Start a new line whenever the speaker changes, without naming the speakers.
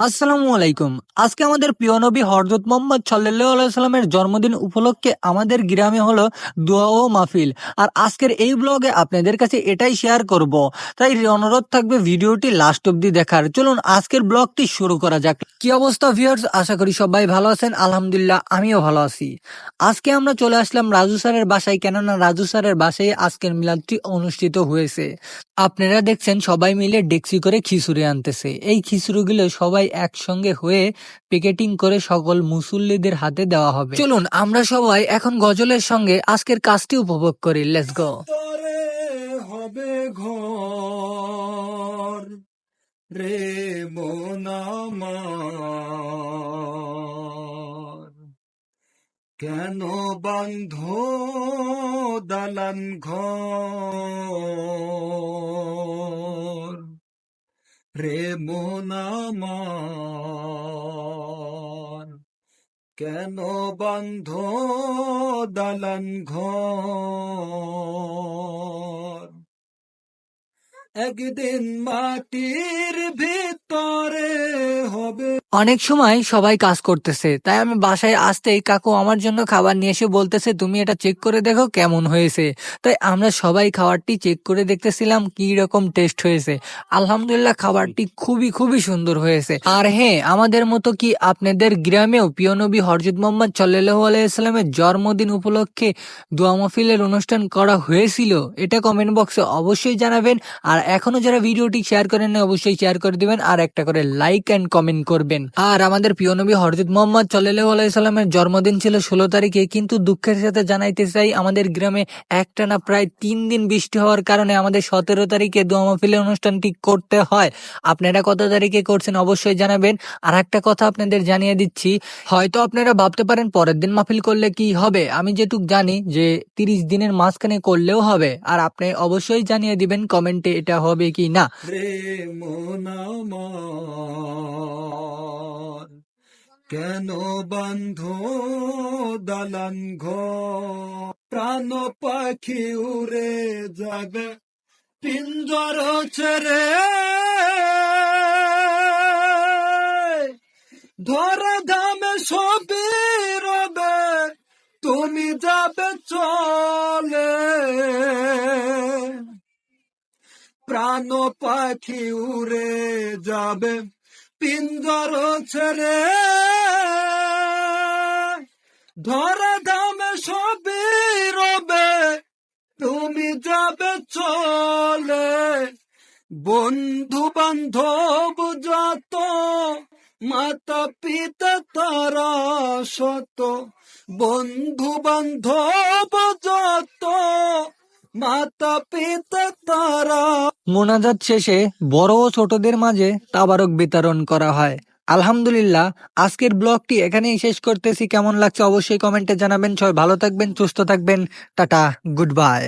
আসসালামু আলাইকুম। আজকে আমাদের প্রিয় নবী হরজত মোহাম্মদ সাল্লাহ জন্মদিন উপলক্ষে আমাদের গ্রামে হলো দোয়া ও মাহফিল। আর আজকের এই ব্লগে আপনাদের কাছে এটাই শেয়ার করব। তাই অনুরোধ থাকবে ভিডিওটি লাস্ট অব্দি দেখার। চলুন আজকের ব্লগটি শুরু করা যাক। কি অবস্থা ভিউয়ার্স আশা করি সবাই ভালো আছেন। আলহামদুলিল্লাহ, আমিও ভালো আছি। আজকে আমরা চলে আসলাম রাজু স্যারের বাসায়। কেননা রাজু স্যারের বাসায় আজকের মিলাদটি অনুষ্ঠিত হয়েছে। আপনারা দেখছেন সবাই মিলে ডেক্সি করে খিচুড়ি আনতেছে। এই খিচুড়িগুলো সবাই একসঙ্গে হয়ে প্যাকেটিং করে সকল মুসল্লিদের হাতে দেওয়া হবে। চলুন, আমরা সবাই এখন গজলের সঙ্গে আজকের কাজটি উপভোগ করি। লেটস গো
হবে ঘর রে মোনামার কেন বান্ধ দালান ঘর? রে মোনামার কেন বন্ধ দালান ঘর? একদিন মাটির ভিতরে হবে
অনেক সময় সবাই কাজ করতেছে, তাই আমি বাসায় আসতেই কাকু আমার জন্য খাবার নিয়ে এসে বলতেছে, তুমি এটা চেক করে দেখো কেমন হয়েছে। তাই আমরা সবাই খাবারটি চেক করে দেখতেছিলাম কি রকম টেস্ট হয়েছে। আলহামদুলিল্লাহ খাবারটি খুবই খুবই সুন্দর হয়েছে। আর হ্যাঁ আমাদের মতো কি আপনাদের গ্রামেও প্রিয় নবী হরজত মোহাম্মদ সাল্লাহ আলাইস্লামের জন্মদিন উপলক্ষে দোয়া মাহফিলের অনুষ্ঠান করা হয়েছিল? এটা কমেন্ট বক্সে অবশ্যই জানাবেন। আর এখনও যারা ভিডিওটি শেয়ার করেন অবশ্যই শেয়ার করে দিবেন। আর একটা করে লাইক অ্যান্ড কমেন্ট করবেন। আর আমাদের প্রিয় নবী হরজত মোহাম্মদ আলাইসাল্লামের জন্মদিন ছিল ষোলো তারিখে, কিন্তু দুঃখের সাথে জানাইতে চাই, আমাদের গ্রামে একটানা প্রায় তিন দিন বৃষ্টি হওয়ার কারণে আমাদের সতেরো তারিখে দোয়া মাহফিলের অনুষ্ঠানটি করতে হয়। আপনারা কত তারিখে করছেন অবশ্যই জানাবেন। আর একটা কথা আপনাদের জানিয়ে দিচ্ছি, হয়তো আপনারা ভাবতে পারেন পরের দিন মাহফিল করলে কি হবে? আমি যেটুক জানি যে তিরিশ দিনের মাঝখানে করলেও হবে। আর আপনি অবশ্যই জানিয়ে দিবেন কমেন্টে এটা হবে কি না
কেন বান্ধ দালান ঘর? প্রাণ পাখি উড়ে যাবে, পিঞ্জর ছেড়ে। ধরা ধামে সবই রবে, তুমি যাবে চলে। প্রাণ পাখি উড়ে যাবে, পিঞ্জর ছেড়ে। ধরা ধামে সবই রবে, তুমি যাবে চলে। বন্ধু বান্ধব যত মাতা পিতা তারা শত বন্ধু বান্ধব যত মাতা পিতা তারা
মোনাজাত শেষে বড় ও ছোটদের মাঝে তাবারক বিতরণ করা হয়। আলহামদুলিল্লাহ, আজকের ব্লগটি এখানেই শেষ করতেছি। কেমন লাগছে অবশ্যই কমেন্টে জানাবেন। সবাই ভালো থাকবেন, সুস্থ থাকবেন। Tata, good bye.